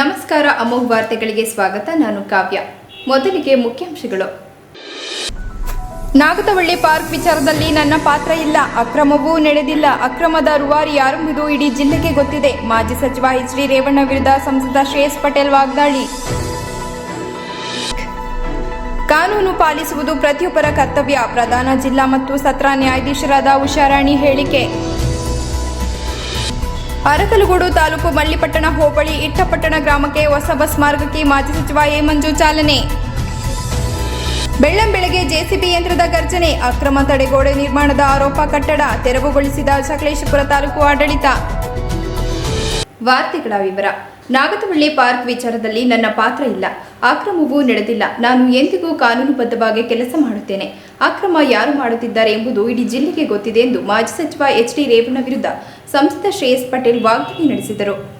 ನಮಸ್ಕಾರ, ಅಮೋಘ ವಾರ್ತೆಗಳಿಗೆ ಸ್ವಾಗತ. ನಾನು ಕಾವ್ಯ. ಮೊದಲಿಗೆ ಮುಖ್ಯಾಂಶಗಳು. ನಾಗತವಳ್ಳಿ ಪಾರ್ಕ್ ವಿಚಾರದಲ್ಲಿ ನನ್ನ ಪಾತ್ರ ಇಲ್ಲ. ಅಕ್ರಮವೂ ನಡೆದಿಲ್ಲ. ಅಕ್ರಮದ ರೂವಾರಿ ಯಾರೆಂಬುದು ಇಡೀ ಜಿಲ್ಲೆಗೆ ಗೊತ್ತಿದೆ. ಮಾಜಿ ಸಚಿವ ಎಚ್ ಡಿ ರೇವಣ್ಣ ವಿರುದ್ಧ ಸಂಸದ ಶ್ರೇಯಸ್ ಪಟೇಲ್ ವಾಗ್ದಾಳಿ. ಕಾನೂನು ಪಾಲಿಸುವುದು ಪ್ರತಿಯೊಬ್ಬರ ಕರ್ತವ್ಯ. ಪ್ರಧಾನ ಜಿಲ್ಲಾ ಮತ್ತು ಸತ್ರ ನ್ಯಾಯಾಧೀಶರಾದ ಉಷಾರಾಣಿ ಹೇಳಿಕೆ. ಅರಕಲಗೂಡು ತಾಲೂಕು ಮಳ್ಳಿಪಟ್ಟಣ ಹೋಬಳಿ ಇಟ್ಟಪಟ್ಟಣ ಗ್ರಾಮಕ್ಕೆ ಹೊಸ ಬಸ್ ಮಾರ್ಗಕ್ಕೆ ಮಾಜಿ ಸಚಿವ ಎ ಮಂಜು ಚಾಲನೆ. ಬೆಳ್ಳಂಬೆಳಗ್ಗೆ ಜೆಸಿಬಿ ಯಂತ್ರದ ಗರ್ಜನೆ, ಅಕ್ರಮ ತಡೆಗೋಡೆ ನಿರ್ಮಾಣದ ಆರೋಪ ಕಟ್ಟಡ ತೆರವುಗೊಳಿಸಿದ ಸಕಲೇಶಪುರ ತಾಲೂಕು ಆಡಳಿತ. ವಾರ್ತೆಗಳ ವಿವರ. ನಾಗತಹಳ್ಳಿ ಪಾರ್ಕ್ ವಿಚಾರದಲ್ಲಿ ನನ್ನ ಪಾತ್ರ ಇಲ್ಲ. ಅಕ್ರಮವೂ ನಡೆದಿಲ್ಲ. ನಾನು ಎಂದಿಗೂ ಕಾನೂನುಬದ್ಧವಾಗಿ ಕೆಲಸ ಮಾಡುತ್ತೇನೆ. ಅಕ್ರಮ ಯಾರು ಮಾಡುತ್ತಿದ್ದಾರೆ ಎಂಬುದು ಇಡೀ ಜಿಲ್ಲೆಗೆ ಗೊತ್ತಿದೆ ಎಂದು ಮಾಜಿ ಸಚಿವ ಎಚ್ ಡಿ ರೇವಣ್ಣ ವಿರುದ್ಧ ಸಂಸದ ಶ್ರೇಯಸ್ ಪಟೇಲ್ ವಾಗ್ದಾಳಿ ನಡೆಸಿದರು.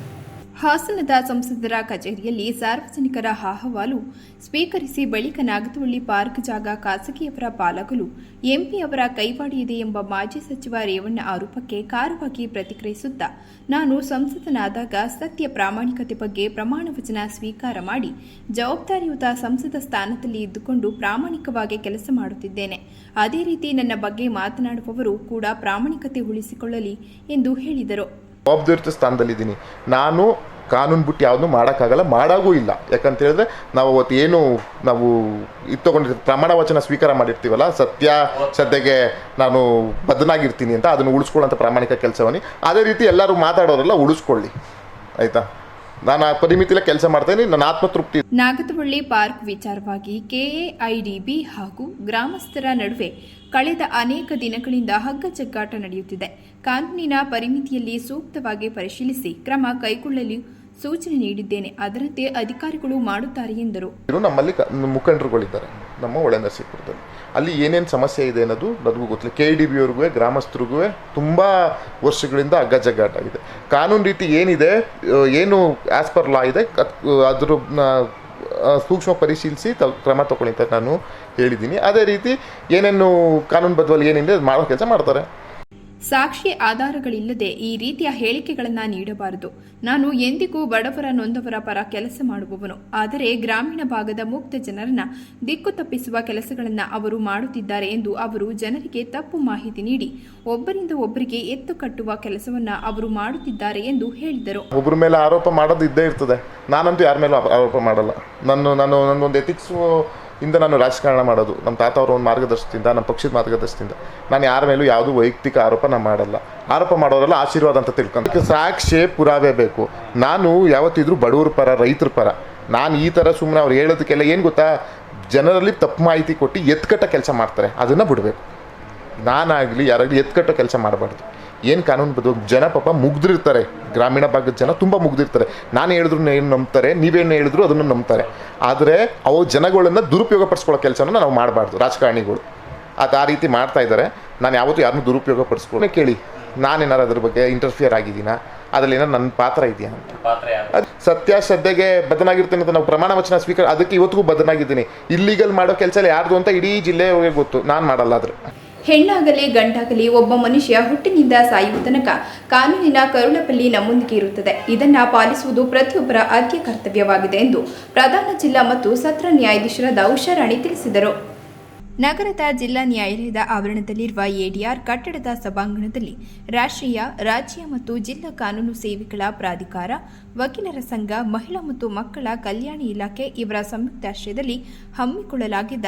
ಹಾಸನದ ಸಂಸದರ ಕಚೇರಿಯಲ್ಲಿ ಸಾರ್ವಜನಿಕರ ಅಹವಾಲು ಸ್ವೀಕರಿಸಿ ಬಳಿಕ ನಾಗತಹಳ್ಳಿ ಪಾರ್ಕ್ ಜಾಗ ಖಾಸಗಿಯವರ ಪಾಲಾಗಲು ಎಂಪಿ ಅವರ ಕೈವಾಡಿಯಿದೆ ಎಂಬ ಮಾಜಿ ಸಚಿವ ರೇವಣ್ಣ ಆರೋಪಕ್ಕೆ ಕಾರವಾಗಿ ಪ್ರತಿಕ್ರಿಯಿಸುತ್ತಾ ನಾನು ಸಂಸದನಾದಾಗ ಸತ್ಯ ಪ್ರಾಮಾಣಿಕತೆ ಬಗ್ಗೆ ಪ್ರಮಾಣ ವಚನ ಸ್ವೀಕಾರ ಮಾಡಿ ಜವಾಬ್ದಾರಿಯುತ ಸಂಸದ ಸ್ಥಾನದಲ್ಲಿ ಇದ್ದುಕೊಂಡು ಪ್ರಾಮಾಣಿಕವಾಗಿ ಕೆಲಸ ಮಾಡುತ್ತಿದ್ದೇನೆ. ಅದೇ ರೀತಿ ನನ್ನ ಬಗ್ಗೆ ಮಾತನಾಡುವವರು ಕೂಡ ಪ್ರಾಮಾಣಿಕತೆ ಉಳಿಸಿಕೊಳ್ಳಲಿ ಎಂದು ಹೇಳಿದರು. ಜವಾಬ್ದಾರಿತ ಸ್ಥಾನದಲ್ಲಿದ್ದೀನಿ. ನಾನು ಕಾನೂನು ಬಿಟ್ಟು ಯಾವುದೂ ಮಾಡೋಕ್ಕಾಗಲ್ಲ, ಮಾಡಾಗೂ ಇಲ್ಲ. ಯಾಕಂತ ಹೇಳಿದ್ರೆ ನಾವು ಅವತ್ತು ಏನು ನಾವು ಇದು ಪ್ರಮಾಣ ವಚನ ಸ್ವೀಕಾರ ಮಾಡಿರ್ತೀವಲ್ಲ, ಸತ್ಯ ಸದ್ಯಗೆ ನಾನು ಬದನಾಗಿರ್ತೀನಿ ಅಂತ ಅದನ್ನು ಉಳಿಸ್ಕೊಳ್ಳೋಂಥ ಪ್ರಾಮಾಣಿಕ ಕೆಲಸವನ್ನು. ಅದೇ ರೀತಿ ಎಲ್ಲರೂ ಮಾತಾಡೋರೆಲ್ಲ ಉಳಿಸ್ಕೊಳ್ಳಿ. ಆಯಿತಾ? ನಾನು ಆ ಪರಿಮಿತಿಲ ಕೆಲಸ ಮಾಡ್ತೇನೆ ನನ್ನ ಆತ್ಮತೃಪ್ತಿ ನಾಗತವಳ್ಳಿ ಪಾರ್ಕ್ ವಿಚಾರವಾಗಿ ಕೆಎಐಡಿಬಿ ಹಾಗೂ ಗ್ರಾಮಸ್ಥರ ನಡುವೆ ಕಳೆದ ಅನೇಕ ದಿನಗಳಿಂದ ಹಗ್ಗಜಗ್ಗಾಟ ನಡೆಯುತ್ತಿದೆ. ಕಾನೂನಿನ ಪರಿಮಿತಿಯಲ್ಲಿ ಸೂಕ್ತವಾಗಿ ಪರಿಶೀಲಿಸಿ ಕ್ರಮ ಕೈಗೊಳ್ಳಲು ಸೂಚನೆ ನೀಡಿದ್ದೇನೆ. ಅದರಂತೆ ಅಧಿಕಾರಿಗಳು ಮಾಡುತ್ತಾರೆ ಎಂದರು. ನಮ್ಮಲ್ಲಿ ಮುಖಂಡರುಗಳಿದ್ದಾರೆ. ನಮ್ಮ ಒಳ ನರಸೀಪುರದಲ್ಲಿ ಅಲ್ಲಿ ಏನೇನು ಸಮಸ್ಯೆ ಇದೆ ಅನ್ನೋದು ನನಗೂ ಗೊತ್ತಿಲ್ಲ. ಕೆ ಡಿ ಬಿ ಅವ್ರಿಗೂ, ಗ್ರಾಮಸ್ಥರಿಗೂ ತುಂಬ ವರ್ಷಗಳಿಂದ ಅಗ್ಗಜಗ್ಗಾಟ ಆಗಿದೆ. ಕಾನೂನು ರೀತಿ ಏನಿದೆ ಏನು ಆ್ಯಸ್ ಪರ್ ಲಾ ಇದೆ, ಅದ್- ಅದ್ರ ಸೂಕ್ಷ್ಮ ಪರಿಶೀಲಿಸಿ ತ ಕ್ರಮ ತಗೊಳ್ಳಿ ಅಂತ ನಾನು ಹೇಳಿದ್ದೀನಿ. ಅದೇ ರೀತಿ ಏನೇನು ಕಾನೂನುಬದ್ಧವಾಗಿ ಏನಿದೆ ಅದು ಮಾಡೋ ಕೆಲಸ ಮಾಡ್ತಾರೆ. ಸಾಕ್ಷಿ ಆಧಾರಗಳಿಲ್ಲದೆ ಈ ರೀತಿಯ ಹೇಳಿಕೆಗಳನ್ನು ನೀಡಬಾರದು. ನಾನು ಎಂದಿಗೂ ಬಡವರ ನೊಂದವರ ಪರ ಕೆಲಸ ಮಾಡುವವನು. ಆದರೆ ಗ್ರಾಮೀಣ ಭಾಗದ ಮುಕ್ತ ಜನರನ್ನ ದಿಕ್ಕು ತಪ್ಪಿಸುವ ಕೆಲಸಗಳನ್ನು ಅವರು ಮಾಡುತ್ತಿದ್ದಾರೆ ಎಂದು ಅವರು ಜನರಿಗೆ ತಪ್ಪು ಮಾಹಿತಿ ನೀಡಿ, ಒಬ್ಬರಿಂದ ಒಬ್ಬರಿಗೆ ಎತ್ತು ಕಟ್ಟುವ ಕೆಲಸವನ್ನ ಅವರು ಮಾಡುತ್ತಿದ್ದಾರೆ ಎಂದು ಹೇಳಿದರು. ಒಬ್ಬರ ಮೇಲೆ ಆರೋಪ ಮಾಡೋದು ಇದ್ದೇ ಇರ್ತದೆ. ನಾನಂತೂ ಯಾರ ಮೇಲೂ ಆರೋಪ ಮಾಡಲ್ಲ. ನಾನು ನಾನು ನನ್ನೊಂದು ಎಥಿಕ್ಸು ಇಂದ ನಾನು ರಾಜಕಾರಣ ಮಾಡೋದು. ನಮ್ಮ ತಾತ ಅವರ ಒಂದು ಮಾರ್ಗದರ್ಶನದಿಂದ ನಮ್ಮ ಪಕ್ಷದ ಮಾರ್ಗದರ್ಶನದಿಂದ. ನಾನು ಯಾರ ಮೇಲೂ ಯಾವುದೂ ವೈಯಕ್ತಿಕ ಆರೋಪ ನಾನು ಮಾಡಲ್ಲ. ಆರೋಪ ಮಾಡೋರೆಲ್ಲ ಆಶೀರ್ವಾದ ಅಂತ ತಿಳ್ಕೊಂಡು ಸಾಕ್ಷಿ ಪುರಾವೆ ಬೇಕು. ನಾನು ಯಾವತ್ತಿದ್ರೂ ಬಡವ್ರ ಪರ, ರೈತರ ಪರ, ನಾನು ಈ ಥರ ಸುಮ್ಮನೆ ಅವ್ರು ಹೇಳೋದಕ್ಕೆಲ್ಲ ಏನು ಗೊತ್ತಾ? ಜನರಲ್ಲಿ ತಪ್ಪು ಮಾಹಿತಿ ಕೊಟ್ಟು ಎತ್ಕಟ್ಟ ಕೆಲಸ ಮಾಡ್ತಾರೆ. ಅದನ್ನು ಬಿಡಬೇಕು. ನಾನಾಗಲಿ ಯಾರಾಗಲಿ ಎತ್ಕಟ್ಟ ಕೆಲಸ ಮಾಡಬಾರ್ದು. ಏನು ಕಾನೂನು ಬದ್ದು ಜನ ಪಾಪ ಮುಗ್ದಿರ್ತಾರೆ. ಗ್ರಾಮೀಣ ಭಾಗದ ಜನ ತುಂಬ ಮುಗ್ದಿರ್ತಾರೆ. ನಾನು ಹೇಳಿದ್ರು ಏನು ನಂಬ್ತಾರೆ ನೀವೇನು ಹೇಳಿದ್ರು ಅದನ್ನು ನಂಬ್ತಾರೆ. ಆದರೆ ಅವು ಜನಗಳನ್ನು ದುರುಪಯೋಗ ಪಡಿಸ್ಕೊಳ್ಳೋ ಕೆಲಸನ ನಾವು ಮಾಡಬಾರ್ದು ರಾಜಕಾರಣಿಗಳು. ಅದು ಆ ರೀತಿ ಮಾಡ್ತಾ ಇದ್ದಾರೆ. ನಾನು ಯಾವತ್ತೂ ಯಾರನ್ನೂ ದುರುಪಯೋಗ ಪಡಿಸ್ಕೊಳ್ಳೆ ಕೇಳಿ. ನಾನೇನಾರು ಅದ್ರ ಬಗ್ಗೆ ಇಂಟರ್ಫಿಯರ್ ಆಗಿದ್ದೀನಾ? ಅದರಲ್ಲಿ ಏನೋ ನನ್ನ ಪಾತ್ರ ಇದೆಯಾ ಅಂತ. ಅದು ಸತ್ಯ ಶ್ರದ್ಧೆಗೆ ಬದನಾಗಿರ್ತೀನಿ ಅಂತ ನಾವು ಪ್ರಮಾಣ ವಚನ ಸ್ವೀಕಾರ ಅದಕ್ಕೆ ಇವತ್ತಿಗೂ ಬದನಾಗಿದ್ದೀನಿ ಇಲ್ಲಿಗಲ್ ಮಾಡೋ ಕೆಲಸ ಯಾರ್ದು ಅಂತ ಇಡೀ ಜಿಲ್ಲೆಯವ್ರಿಗೆ ಗೊತ್ತು. ನಾನು ಮಾಡಲ್ಲ ಆದ್ರೆ. ಹೆಣ್ಣಾಗಲಿ ಗಂಡಾಗಲಿ ಒಬ್ಬ ಮನುಷ್ಯ ಹುಟ್ಟಿನಿಂದ ಸಾಯುವ ತನಕ ಕಾನೂನಿನ ಕರುಳಪಲ್ಲಿ ನಮ್ಮೊಂದಿಗೆ ಇರುತ್ತದೆ. ಇದನ್ನ ಪಾಲಿಸುವುದು ಪ್ರತಿಯೊಬ್ಬರ ಆದ್ಯ ಕರ್ತವ್ಯವಾಗಿದೆ ಎಂದು ಪ್ರಧಾನ ಜಿಲ್ಲಾ ಮತ್ತು ಸತ್ರ ನ್ಯಾಯಾಧೀಶರಾದ ಉಷಾರಾಣಿ ತಿಳಿಸಿದರು. ನಗರದ ಜಿಲ್ಲಾ ನ್ಯಾಯಾಲಯದ ಆವರಣದಲ್ಲಿರುವ ಎಡಿಆರ್ ಕಟ್ಟಡದ ಸಭಾಂಗಣದಲ್ಲಿ ರಾಷ್ಟ್ರೀಯ, ರಾಜ್ಯ ಮತ್ತು ಜಿಲ್ಲಾ ಕಾನೂನು ಸೇವೆಗಳ ಪ್ರಾಧಿಕಾರ, ವಕೀಲರ ಸಂಘ, ಮಹಿಳಾ ಮತ್ತು ಮಕ್ಕಳ ಕಲ್ಯಾಣ ಇಲಾಖೆ ಇವರ ಸಂಯುಕ್ತಾಶ್ರಯದಲ್ಲಿ ಹಮ್ಮಿಕೊಳ್ಳಲಾಗಿದ್ದ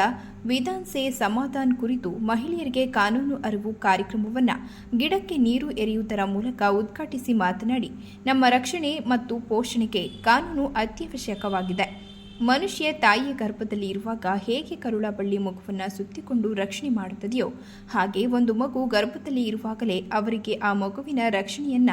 ವಿಧಾನ್ ಸೇ ಸಮಾಧಾನ್ ಕುರಿತು ಮಹಿಳೆಯರಿಗೆ ಕಾನೂನು ಅರಿವು ಕಾರ್ಯಕ್ರಮವನ್ನು ಗಿಡಕ್ಕೆ ನೀರು ಎರೆಯುವುದರ ಮೂಲಕ ಉದ್ಘಾಟಿಸಿ ಮಾತನಾಡಿ, ನಮ್ಮ ರಕ್ಷಣೆ ಮತ್ತು ಪೋಷಣೆಗೆ ಕಾನೂನು ಅತ್ಯವಶ್ಯಕವಾಗಿದೆ. ಮನುಷ್ಯ ತಾಯಿಯ ಗರ್ಭದಲ್ಲಿ ಇರುವಾಗ ಹೇಗೆ ಕರುಳ ಬಳ್ಳಿ ಮಗುವನ್ನು ಸುತ್ತಿಕೊಂಡು ರಕ್ಷಣೆ ಮಾಡುತ್ತದೆಯೋ ಹಾಗೆ ಒಂದು ಮಗು ಗರ್ಭದಲ್ಲಿ ಇರುವಾಗಲೇ ಅವರಿಗೆ ಆ ಮಗುವಿನ ರಕ್ಷಣೆಯನ್ನ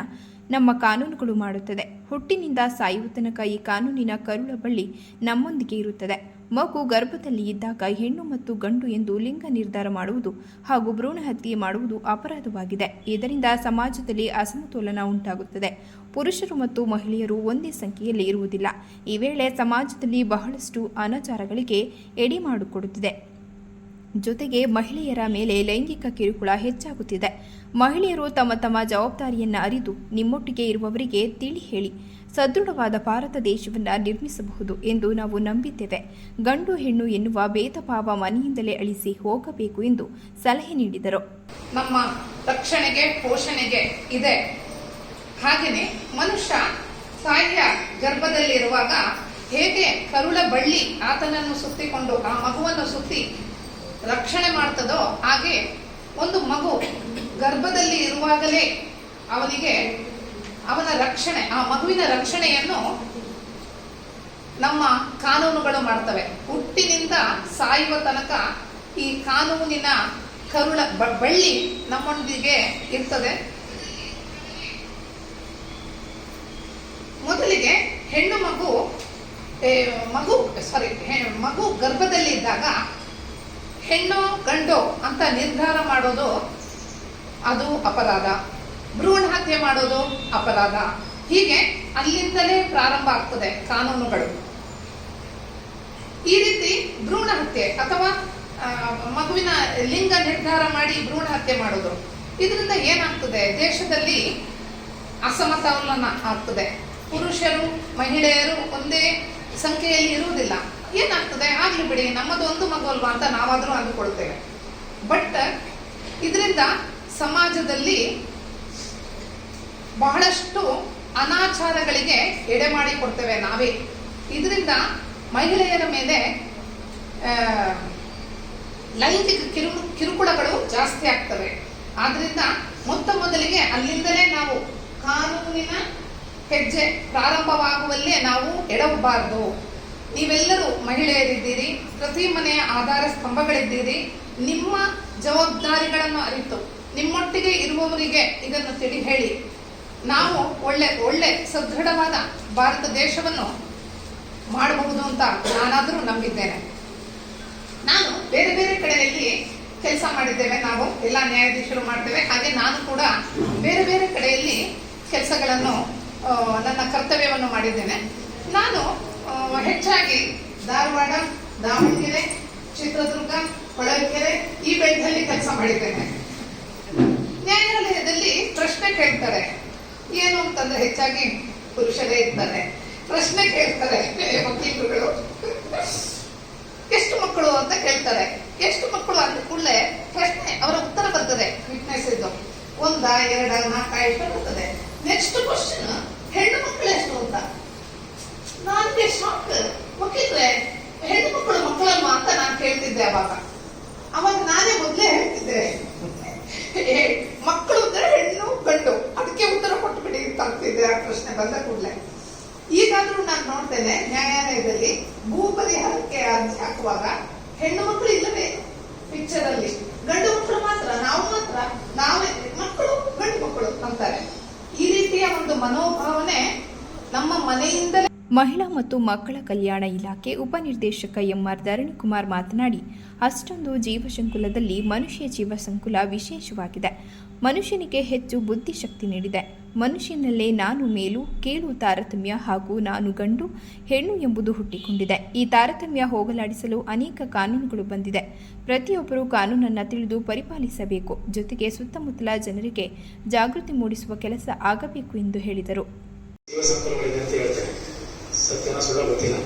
ನಮ್ಮ ಕಾನೂನುಗಳು ಮಾಡುತ್ತದೆ. ಹುಟ್ಟಿನಿಂದ ಸಾಯುವ ತನಕ ಈ ಕಾನೂನಿನ ಕರುಳ ಬಳ್ಳಿ ನಮ್ಮೊಂದಿಗೆ ಇರುತ್ತದೆ. ಮಗು ಗರ್ಭದಲ್ಲಿ ಇದ್ದಾಗ ಹೆಣ್ಣು ಮತ್ತು ಗಂಡು ಎಂದು ಲಿಂಗ ನಿರ್ಧಾರ ಮಾಡುವುದು ಹಾಗೂ ಭ್ರೂಣ ಹತ್ಯೆ ಮಾಡುವುದು ಅಪರಾಧವಾಗಿದೆ. ಇದರಿಂದ ಸಮಾಜದಲ್ಲಿ ಅಸಮತೋಲನ ಉಂಟಾಗುತ್ತದೆ. ಪುರುಷರು ಮತ್ತು ಮಹಿಳೆಯರು ಒಂದೇ ಸಂಖ್ಯೆಯಲ್ಲಿ ಇರುವುದಿಲ್ಲ. ಈ ವೇಳೆ ಸಮಾಜದಲ್ಲಿ ಬಹಳಷ್ಟು ಅನಾಚಾರಗಳಿಗೆ ಎಡೆ ಮಾಡಿಕೊಡುತ್ತಿದೆ. ಜೊತೆಗೆ ಮಹಿಳೆಯರ ಮೇಲೆ ಲೈಂಗಿಕ ಕಿರುಕುಳ ಹೆಚ್ಚಾಗುತ್ತಿದೆ. ಮಹಿಳೆಯರು ತಮ್ಮ ತಮ್ಮ ಜವಾಬ್ದಾರಿಯನ್ನು ಅರಿತು ನಿಮ್ಮೊಟ್ಟಿಗೆ ಇರುವವರಿಗೆ ತಿಳಿ ಹೇಳಿ. ಸದೃಢವಾದ ಭಾರತ ದೇಶವನ್ನು ನಿರ್ಮಿಸಬಹುದು ಎಂದು ನಾವು ನಂಬಿದ್ದೇವೆ. ಗಂಡು ಹೆಣ್ಣು ಎನ್ನುವ ಭೇದ ಭಾವ ಮನೆಯಿಂದಲೇ ಅಳಿಸಿ ಹೋಗಬೇಕು ಎಂದು ಸಲಹೆ ನೀಡಿದರು. ನಮ್ಮ ರಕ್ಷಣೆಗೆ, ಪೋಷಣೆಗೆ ಇದೆ. ಹಾಗೆಯೇ ಮನುಷ್ಯ ತಾಯಿಯ ಗರ್ಭದಲ್ಲಿರುವಾಗ ಹೇಗೆ ಕರುಳ ಬಳ್ಳಿ ಆತನನ್ನು ಸುತ್ತಿಕೊಂಡು ಆ ಮಗುವನ್ನು ಸುತ್ತಿ ರಕ್ಷಣೆ ಮಾಡ್ತದೋ ಹಾಗೆ ಒಂದು ಮಗು ಗರ್ಭದಲ್ಲಿ ಇರುವಾಗಲೇ ಅವನಿಗೆ ಅವನ ರಕ್ಷಣೆ, ಆ ಮಗುವಿನ ರಕ್ಷಣೆಯನ್ನು ನಮ್ಮ ಕಾನೂನುಗಳು ಮಾಡ್ತವೆ. ಹುಟ್ಟಿನಿಂದ ಸಾಯುವ ತನಕ ಈ ಕಾನೂನಿನ ಕರುಳ ಬಳ್ಳಿ ನಮ್ಮೊಂದಿಗೆ ಇರ್ತದೆ. ಮೊದಲಿಗೆ ಹೆಣ್ಣು ಮಗು ಮಗು ಸಾರಿ ಮಗು ಗರ್ಭದಲ್ಲಿ ಇದ್ದಾಗ ಹೆಣ್ಣು ಗಂಡು ಅಂತ ನಿರ್ಧಾರ ಮಾಡೋದು ಅದು ಅಪರಾಧ. ಭ್ರೂಣ ಹತ್ಯೆ ಮಾಡೋದು ಅಪರಾಧ. ಹೀಗೆ ಅಲ್ಲಿಂದಲೇ ಪ್ರಾರಂಭ ಆಗ್ತದೆ ಕಾನೂನುಗಳು. ಈ ರೀತಿ ಭ್ರೂಣ ಹತ್ಯೆ ಅಥವಾ ಮಗುವಿನ ಲಿಂಗ ನಿರ್ಧಾರ ಮಾಡಿ ಭ್ರೂಣ ಹತ್ಯೆ ಮಾಡೋದು. ಇದರಿಂದ ಏನಾಗ್ತದೆ? ದೇಶದಲ್ಲಿ ಅಸಮತೋಲನ ಆಗ್ತದೆ. ಪುರುಷರು, ಮಹಿಳೆಯರು ಒಂದೇ ಸಂಖ್ಯೆಯಲ್ಲಿ ಇರುವುದಿಲ್ಲ. ಏನಾಗ್ತದೆ? ಆಗ್ಲಿ ಬಿಡಿ, ನಮ್ಮದು ಒಂದು ಮಗು ಅಲ್ವಾ ಅಂತ ನಾವಾದ್ರೂ ಅಂದುಕೊಳ್ತೇವೆ. ಬಟ್, ಇದರಿಂದ ಸಮಾಜದಲ್ಲಿ ಬಹಳಷ್ಟು ಅನಾಚಾರಗಳಿಗೆ ಎಡೆ ಮಾಡಿ ಕೊಡ್ತೇವೆ ನಾವೇ. ಇದರಿಂದ ಮಹಿಳೆಯರ ಮೇಲೆ ಲೈಂಗಿಕ ಕಿರು, ಕಿರುಕುಳಗಳು ಜಾಸ್ತಿ ಆಗ್ತವೆ. ಆದ್ರಿಂದ ಮೊತ್ತ ಮೊದಲಿಗೆ ಅಲ್ಲಿಂದಲೇ ನಾವು ಕಾನೂನಿನ ಹೆಜ್ಜೆ ಪ್ರಾರಂಭವಾಗುವಲ್ಲೇ ನಾವು ಎಡವಬಾರದು ನೀವೆಲ್ಲರೂ ಮಹಿಳೆಯರಿದ್ದೀರಿ, ಪ್ರತಿ ಮನೆಯ ಆಧಾರ ಸ್ತಂಭಗಳಿದ್ದೀರಿ, ನಿಮ್ಮ ಜವಾಬ್ದಾರಿಗಳನ್ನು ಅರಿತು, ನಿಮ್ಮೊಟ್ಟಿಗೆ ಇರುವವರಿಗೆ ಇದನ್ನು ತಿಳಿ ಹೇಳಿ. ನಾವು ಒಳ್ಳೆ ಒಳ್ಳೆ, ಸದೃಢವಾದ ಭಾರತ ದೇಶವನ್ನು ಮಾಡಬಹುದು ಅಂತ ನಾನಾದರೂ ನಂಬಿದ್ದೇನೆ. ನಾನು ಬೇರೆ ಬೇರೆ ಕಡೆಯಲ್ಲಿ ಕೆಲಸ ಮಾಡಿದ್ದೇವೆ. ನಾವು ಎಲ್ಲ ನ್ಯಾಯಾಧೀಶರು ಮಾಡ್ತೇವೆ. ಹಾಗೆ ನಾನು ಕೂಡ ಬೇರೆ ಬೇರೆ ಕಡೆಯಲ್ಲಿ ಕೆಲಸಗಳನ್ನು ನನ್ನ ಕರ್ತವ್ಯವನ್ನು ಮಾಡಿದ್ದೇನೆ. ನಾನು ಹೆಚ್ಚಾಗಿ ಧಾರವಾಡ, ದಾವಣಗೆರೆ, ಚಿತ್ರದುರ್ಗ ಹೊಳಲ್ಕೆರೆ ಈ ಬೆಟ್ಟದಲ್ಲಿ ಕೆಲಸ ಮಾಡಿದ್ದೇನೆ. ನ್ಯಾಯಾಲಯದಲ್ಲಿ ಪ್ರಶ್ನೆ ಕೇಳ್ತಾರೆ. ಏನು ಅಂತಂದ್ರೆ ಹೆಚ್ಚಾಗಿ ಪುರುಷರೇ ಇರ್ತಾರೆ. ಪ್ರಶ್ನೆ ಕೇಳ್ತಾರೆ ವಕೀಲರುಗಳು. ಎಷ್ಟು ಮಕ್ಕಳು ಅಂತ ಕೇಳ್ತಾರೆ. ಎಷ್ಟು ಮಕ್ಕಳು ಅಂದ ಕೂಡಲೇ ಪ್ರಶ್ನೆ ಅವರ ಉತ್ತರ ಬರ್ತದೆ ವಿಟ್ನೆಸ್ ಇದ್ದು ಒಂದ, ಎರಡ, ನಾಲ್ಕ ಎಷ್ಟು ಬರ್ತದೆ. ನೆಕ್ಸ್ಟ್ ಕ್ವಶನ್ ಹೆಣ್ಣು ಮಕ್ಕಳು ಎಷ್ಟು ಅಂತ. ನನಗೆ ಶಾಕ್ ವಕೀಲ್ರೆ, ಹೆಣ್ಣು ಮಕ್ಕಳು ಮಕ್ಕಳನ್ನು ಅಂತ ನಾನು ಕೇಳ್ತಿದ್ದೆ ಅವಾಗ. ಅವಾಗ ನಾನೇ ಮೊದಲೇ ಹೇಳ್ತಿದ್ದೆ. ಮಕ್ಕಳು ಅಂದ್ರೆ ಹೆಣ್ಣು ಗಂಡು. ಅದಕ್ಕೆ ಉತ್ತರ ಕೊಟ್ಟು ಬಿಡಿ ಅಂತಿದ್ದೆ ಆ ಪ್ರಶ್ನೆ ಬಂದ ಕೂಡಲೇ. ಈಗಾದ್ರೂ ನಾನು ನೋಡ್ತೇನೆ, ನ್ಯಾಯಾಲಯದಲ್ಲಿ ಭೂ ಪರಿಹಾರಕ್ಕೆ ಅರ್ಜಿ ಹಾಕುವಾಗ ಹೆಣ್ಣು ಮಕ್ಕಳು ಇಲ್ಲವೇ? ಪಿಕ್ಚರ್ ಅಲ್ಲಿ. ಗಂಡು ಮಕ್ಕಳು ಮಾತ್ರ, ನಾವು ಮಾತ್ರ. ನಾವೇ, ಮಕ್ಕಳು, ಗಂಡು ಮಕ್ಕಳು ಅಂತಾರೆ. ಈ ರೀತಿಯ ಒಂದು ಮನೋಭಾವನೆ ನಮ್ಮ ಮನೆಯಿಂದಲೇ ಮಹಿಳಾ ಮತ್ತು ಮಕ್ಕಳ ಕಲ್ಯಾಣ ಇಲಾಖೆ ಉಪನಿರ್ದೇಶಕ ಎಂಆರ್ ಧರಣಿಕುಮಾರ್ ಮಾತನಾಡಿ, ಅಷ್ಟೊಂದು ಜೀವಸಂಕುಲದಲ್ಲಿ ಮನುಷ್ಯ ಜೀವಸಂಕುಲ ವಿಶೇಷವಾಗಿದೆ. ಮನುಷ್ಯನಿಗೆ ಹೆಚ್ಚು ಬುದ್ಧಿಶಕ್ತಿ ನೀಡಿದೆ. ಮನುಷ್ಯನಲ್ಲೇ ನಾನು ಮೇಲು, ಕೇಳು ತಾರತಮ್ಯ ಹಾಗೂ ನಾನು ಗಂಡು, ಹೆಣ್ಣು ಎಂಬುದು ಹುಟ್ಟಿಕೊಂಡಿದೆ. ಈ ತಾರತಮ್ಯ ಹೋಗಲಾಡಿಸಲು ಅನೇಕ ಕಾನೂನುಗಳು ಬಂದಿದೆ. ಪ್ರತಿಯೊಬ್ಬರೂ ಕಾನೂನನ್ನು ತಿಳಿದು ಪರಿಪಾಲಿಸಬೇಕು. ಜೊತೆಗೆ ಸುತ್ತಮುತ್ತಲ ಜನರಿಗೆ ಜಾಗೃತಿ ಮೂಡಿಸುವ ಕೆಲಸ ಆಗಬೇಕು ಎಂದು ಹೇಳಿದರು. ಅಂತ ಸತ್ಯನ ಸುಳ್ಳ ಗೊತ್ತಿಲ್ಲ.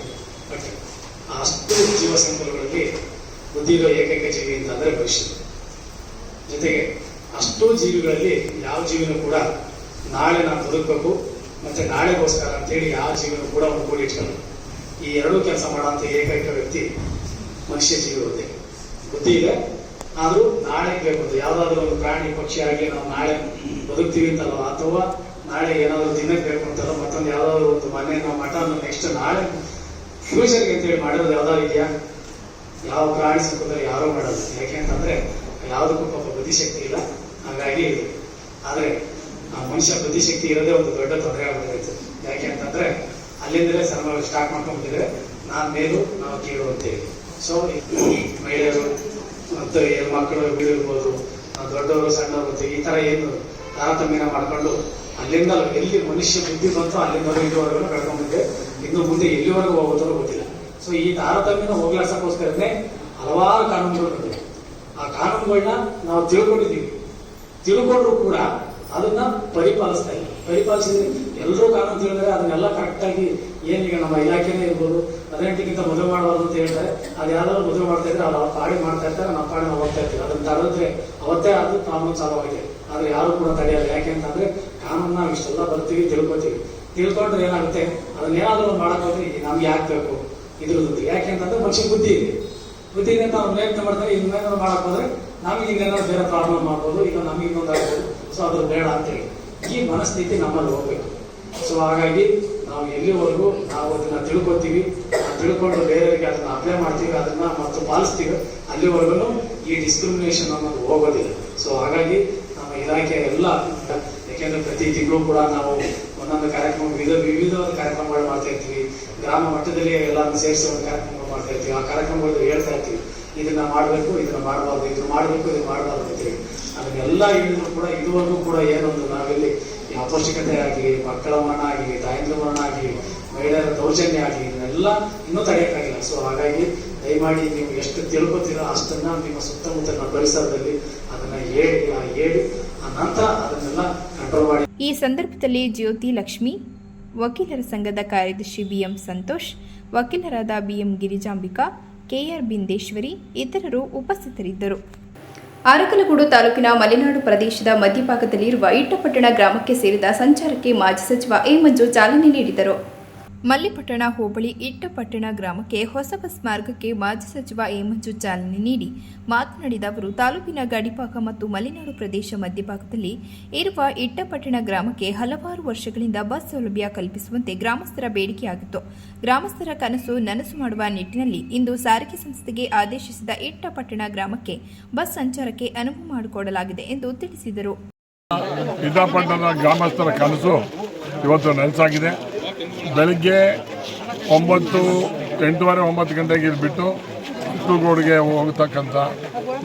ಅಷ್ಟು ಜೀವ ಸಂಕುಲಗಳಲ್ಲಿ ಬುದ್ಧಿ ಇರೋ ಏಕೈಕ ಜೀವಿ ಅಂತಂದ್ರೆ ಮನುಷ್ಯ ಜೊತೆಗೆ ಅಷ್ಟೋ ಜೀವಿಗಳಲ್ಲಿ ಯಾವ ಜೀವಿನೂ ಕೂಡ ನಾಳೆ ನಾನು ಬದುಕಬೇಕು, ಮತ್ತೆ ನಾಳೆಗೋಸ್ಕರ ಅಂತೇಳಿ ಯಾವ ಜೀವಿನೂ ಕೂಡ ಒಂದು ಕೂಡಿ ಇಟ್ಕೊಂಡು ಈ ಎರಡೂ ಕೆಲಸ ಮಾಡೋಂಥ ಏಕೈಕ ವ್ಯಕ್ತಿ ಮನುಷ್ಯ ಜೀವಿ ಒಂದೇ ಬುದ್ಧಿ ಇದೆ, ಆದರೂ ನಾಳೆ ಬೇಕು ಅಂತ ಯಾವ್ದಾದ್ರು ಒಂದು ಪ್ರಾಣಿ ಪಕ್ಷಿ ಆಗಲಿ, ನಾವು ನಾಳೆ ಬದುಕ್ತೀವಿ ಅಂತಲ್ಲ ಅಥವಾ ನಾಳೆ ಏನಾದರೂ ದಿನಕ್ಕೆ ಬೇಕು ಅಂತಲ್ಲ ಮತ್ತೊಂದು ಯಾವ್ದಾದ್ರು ಒಂದು ಮನೆ ಮಠ ನೆಕ್ಸ್ಟ್ ನಾಳೆ ಫ್ಯೂಚರ್ಗೆ ಅಂತೇಳಿ ಮಾಡೋದು ಯಾವ್ದಾದ್ರು ಇದೆಯಾ? ಯಾವ ಪ್ರಾಣಿ ಸುಖದಲ್ಲಿ ಯಾರೋ ಮಾಡಲ್ಲ ಯಾಕೆ ಅಂತಂದ್ರೆ, ಯಾವುದಕ್ಕೂ ಪಾಪ ಬುದ್ಧಿಶಕ್ತಿ ಇಲ್ಲ. ಹಾಗಾಗಿ ಆದರೆ, ಆ ಮನುಷ್ಯ ಬುದ್ಧಿಶಕ್ತಿ ಇರೋದೇ ಒಂದು ದೊಡ್ಡ ತೊಂದರೆ ಆಗ್ಬಿಟ್ಟಿದೆ ಯಾಕೆ ಅಂತಂದ್ರೆ, ಅಲ್ಲಿಂದಲೇ ಸರ್ವ ಸ್ಟಾರ್ಟ್ ಮಾಡ್ಕೊಂಡ್ಬಿಟ್ಟಿದ್ರೆ ನಾನು ಮೇಲೂ, ನಾವು ಕೀಳು ಅಂತೇಳಿ ಸೊ ಮಹಿಳೆಯರು ಮತ್ತು ಮಕ್ಕಳು ಬೀಳಿರ್ಬೋದು ದೊಡ್ಡವರು, ಸಣ್ಣವರು, ಈ ತರ ಏನು ತಾರತಮ್ಯನ ಮಾಡ್ಕೊಂಡು ಅಲ್ಲಿಂದ ಎಲ್ಲಿ ಮನುಷ್ಯ ಬುದ್ಧಿ ಬಂತು ಅಲ್ಲಿಂದ ಇಲ್ಲಿವರೆಗೂ ಕಳ್ಕೊಂಡಿದ್ದೆ ಇನ್ನು ಮುಂದೆ ಎಲ್ಲಿವರೆಗೂ ಹೋಗುತ್ತೋ ಗೊತ್ತಿಲ್ಲ. ಸೊ ಈ ತಾರತಮ್ಯನ ಹೋಗ್ಲಾಡ್ಸಕ್ಕೋಸ್ಕರನೇ ಹಲವಾರು ಕಾನೂನುಗಳು ಬಂದಿವೆ. ಆ ಕಾನೂನುಗಳನ್ನ ನಾವು ತಿಳ್ಕೊಂಡಿದ್ದೀವಿ. ತಿಳ್ಕೊಂಡ್ರು ಕೂಡ ಅದನ್ನ ಪರಿಪಾಲಿಸ್ತಾ ಇಲ್ಲ. ಪರಿಪಾಲಿಸಿದ್ರೆ ಎಲ್ಲರೂ ಕಾನೂನು ತಿಳಿದ್ರೆ ಅದನ್ನೆಲ್ಲ ಕರೆಕ್ಟಾಗಿ ಏನೀಗ ನಮ್ಮ ಇಲಾಖೆನೇ ಇರ್ಬೋದು ಹದಿನೆಂಟಕ್ಕಿಂತ ಮದುವೆ ಮಾಡಬಾರ್ದು ಅಂತ ಹೇಳ್ತಾರೆ. ಅದು ಯಾರಾದ್ರೂ ಮದುವೆ ಮಾಡ್ತಾ ಇದ್ರೆ ಅವ್ರು ಅವ್ರ ಪಾಡಿ ಮಾಡ್ತಾ ಇರ್ತಾರೆ, ನಾವು ಹೋಗ್ತಾ ಇರ್ತೀವಿ. ಅದನ್ನ ತರದ್ರೆ ಅವತ್ತೇ ಅದು ಪ್ರಾಬ್ಲಮ್ ಸಾಲ್ವ್ ಆಗಿದೆ ಆದ್ರೆ ಯಾರು ಕೂಡ ತಡೆಯಲ್ಲ. ಯಾಕೆ ಅಂತಂದ್ರೆ ನಾವು ಇಷ್ಟೆಲ್ಲ ಬರ್ತೀವಿ ತಿಳ್ಕೊತೀವಿ. ತಿಳ್ಕೊಂಡ್ರೆ ಏನಾಗುತ್ತೆ? ಅದನ್ನೇನಾದ್ರೂ ಒಂದು ಮಾಡಕ್ ಹೋದ್ರೆ ನಮ್ಗೆ ಯಾಕೆ ಬೇಕು? ಯಾಕೆ ಅಂತಂದ್ರೆ ಮನುಷ್ಯ ಬುದ್ಧಿ ಇದೆ. ಬುದ್ಧಿ ಇದೆ ಅಂತ ಅವ್ರು ಪ್ರಯತ್ನ ಮಾಡ್ತಾರೆ. ಇನ್ನೇನಾದ್ರು ಮಾಡಕ್ ಹೋದ್ರೆ ನಮ್ಗೆ ಇನ್ನೇನಾದ್ರು ಬೇರೆ ಪ್ರಾಬ್ಲಮ್ ಮಾಡ್ಬೋದು ಈಗ ನಮ್ಗೆ ಇನ್ನೊಂದು ಆಗ್ಬೋದು. ಸೊ ಅದು ಬೇಡ ಅಂತೇಳಿ ಈ ಮನಸ್ಥಿತಿ ನಮ್ಮಲ್ಲಿ ಹೋಗ್ಬೇಕು. ಸೊ ಹಾಗಾಗಿ ನಾವು ಎಲ್ಲಿವರೆಗೂ ನಾವು ಅದನ್ನ ತಿಳ್ಕೊತೀವಿ. ತಿಳ್ಕೊಂಡು ಬೇರೆಯವರಿಗೆ ಅದನ್ನ ಅಪ್ಲೈ ಮಾಡ್ತೀವಿ, ಅದನ್ನ ಮತ್ತು ಪಾಲಿಸ್ತೀವಿ. ಅಲ್ಲಿವರೆಗೂ ಈ ಡಿಸ್ಕ್ರಿಮಿನೇಷನ್ ಅನ್ನೋದು ಹೋಗೋದಿಲ್ಲ. ಸೊ ಹಾಗಾಗಿ ಇಲಾಖೆ ಎಲ್ಲ ಯಾಕೆಂದ್ರೆ ಪ್ರತಿ ತಿಂಗಳು ಕೂಡ ನಾವು ಒಂದೊಂದು ಕಾರ್ಯಕ್ರಮ, ವಿವಿಧ ವಿವಿಧವಾದ ಕಾರ್ಯಕ್ರಮಗಳು ಮಾಡ್ತಾ ಇರ್ತೀವಿ ಗ್ರಾಮ ಮಟ್ಟದಲ್ಲಿ ಎಲ್ಲರನ್ನು ಸೇರಿಸಿ ಒಂದು ಕಾರ್ಯಕ್ರಮ ಮಾಡ್ತಾ ಇರ್ತೀವಿ ಆ ಕಾರ್ಯಕ್ರಮಗಳು ಹೇಳ್ತಾ ಇರ್ತೀವಿ ಇದನ್ನ ಮಾಡಬೇಕು, ಇದನ್ನ ಮಾಡಬಾರ್ದು, ಇದನ್ನ ಮಾಡಬೇಕು, ಇದನ್ನ ಮಾಡಬಾರ್ದು ಅಂತೇಳಿ ಅದನ್ನೆಲ್ಲ ಹೇಳಿದ್ರು ಕೂಡ ಇದುವರೆಗೂ ಕೂಡ ಏನೊಂದು ನಾವಿಲ್ಲಿ ಅಪೌಷ್ಟಿಕತೆ ಆಗಲಿ, ಮಕ್ಕಳ ಮರಣ ಆಗಲಿ, ತಾಯಂದ್ರ ಮರಣ ಆಗಲಿ, ಮಹಿಳೆಯರ ದೌರ್ಜನ್ಯ ಆಗಲಿ, ಇದನ್ನೆಲ್ಲ ಇನ್ನೂ ತಡೆಯಕ್ಕಾಗಿಲ್ಲ. ಸೊ ಹಾಗಾಗಿ ದಯಮಾಡಿ ನೀವು ಎಷ್ಟು ತಿಳ್ಕೊತೀರೋ ಅಷ್ಟನ್ನ ನಿಮ್ಮ ಸುತ್ತಮುತ್ತಲಿನ ಪರಿಸರದಲ್ಲಿ ಅದನ್ನ ಹೇಳಿ ಹೇಳಿ ನಂತರ ಅದನ್ನೆಲ್ಲ ಕಂಟ್ರೋಲ್ ಮಾಡಿ. ಈ ಸಂದರ್ಭದಲ್ಲಿ ಜ್ಯೋತಿ ಲಕ್ಷ್ಮಿ ವಕೀಲರ ಸಂಘದ ಕಾರ್ಯದರ್ಶಿ ಬಿಎಂ ಸಂತೋಷ್ ವಕೀಲರಾದ ಬಿಎಂ ಗಿರಿಜಾಂಬಿಕಾ ಕೆಆರ್ ಬಿಂದೇಶ್ವರಿ ಇತರರು ಉಪಸ್ಥಿತರಿದ್ದರು. ಅರಕಲಗೂಡು ತಾಲೂಕಿನ ಮಲೆನಾಡು ಪ್ರದೇಶದ ಮಧ್ಯಭಾಗದಲ್ಲಿರುವ ಇಟ್ಟಪಟ್ಟಣ ಗ್ರಾಮಕ್ಕೆ ಸೇರಿದ ಸಂಚಾರಕ್ಕೆ ಮಾಜಿ ಸಚಿವ ಎ ಮಂಜು ಚಾಲನೆ ನೀಡಿದರು. ಮಲ್ಲಿಪಟ್ಟಣ ಹೋಬಳಿ ಇಟ್ಟಪಟ್ಟಣ ಗ್ರಾಮಕ್ಕೆ ಹೊಸ ಬಸ್ ಮಾರ್ಗಕ್ಕೆ ಮಾಜಿ ಸಚಿವ ಹೇಮಂಜು ಚಾಲನೆ ನೀಡಿ ಮಾತನಾಡಿದ ಅವರು, ತಾಲೂಕಿನ ಗಡಿಭಾಗ ಮತ್ತು ಮಲೆನಾಡು ಪ್ರದೇಶ ಮಧ್ಯಭಾಗದಲ್ಲಿ ಇರುವ ಇಟ್ಟಪಟ್ಟಣ ಗ್ರಾಮಕ್ಕೆ ಹಲವಾರು ವರ್ಷಗಳಿಂದ ಬಸ್ ಸೌಲಭ್ಯ ಕಲ್ಪಿಸುವಂತೆ ಗ್ರಾಮಸ್ಥರ ಬೇಡಿಕೆಯಾಗಿತ್ತು. ಗ್ರಾಮಸ್ಥರ ಕನಸು ನನಸು ಮಾಡುವ ನಿಟ್ಟಿನಲ್ಲಿ ಇಂದು ಸಾರಿಗೆ ಸಂಸ್ಥೆಗೆ ಆದೇಶಿಸಿದ ಇಟ್ಟಪಟ್ಟಣ ಗ್ರಾಮಕ್ಕೆ ಬಸ್ ಸಂಚಾರಕ್ಕೆ ಅನುವು ಮಾಡಿಕೊಡಲಾಗಿದೆ ಎಂದು ತಿಳಿಸಿದರು. ಗ್ರಾಮಸ್ಥರ ಕನಸು ಇವತ್ತು ನನಸಾಗಿದೆ. ಬೆಳಿಗ್ಗೆ ಒಂಬತ್ತು, ಎಂಟೂವರೆ, ಒಂಬತ್ತು ಗಂಟೆಗೆ ಇದ್ಬಿಟ್ಟು ಬಿಟ್ಟು ಹೋಗತಕ್ಕಂಥ ಹೋಗ್ತಕ್ಕಂಥ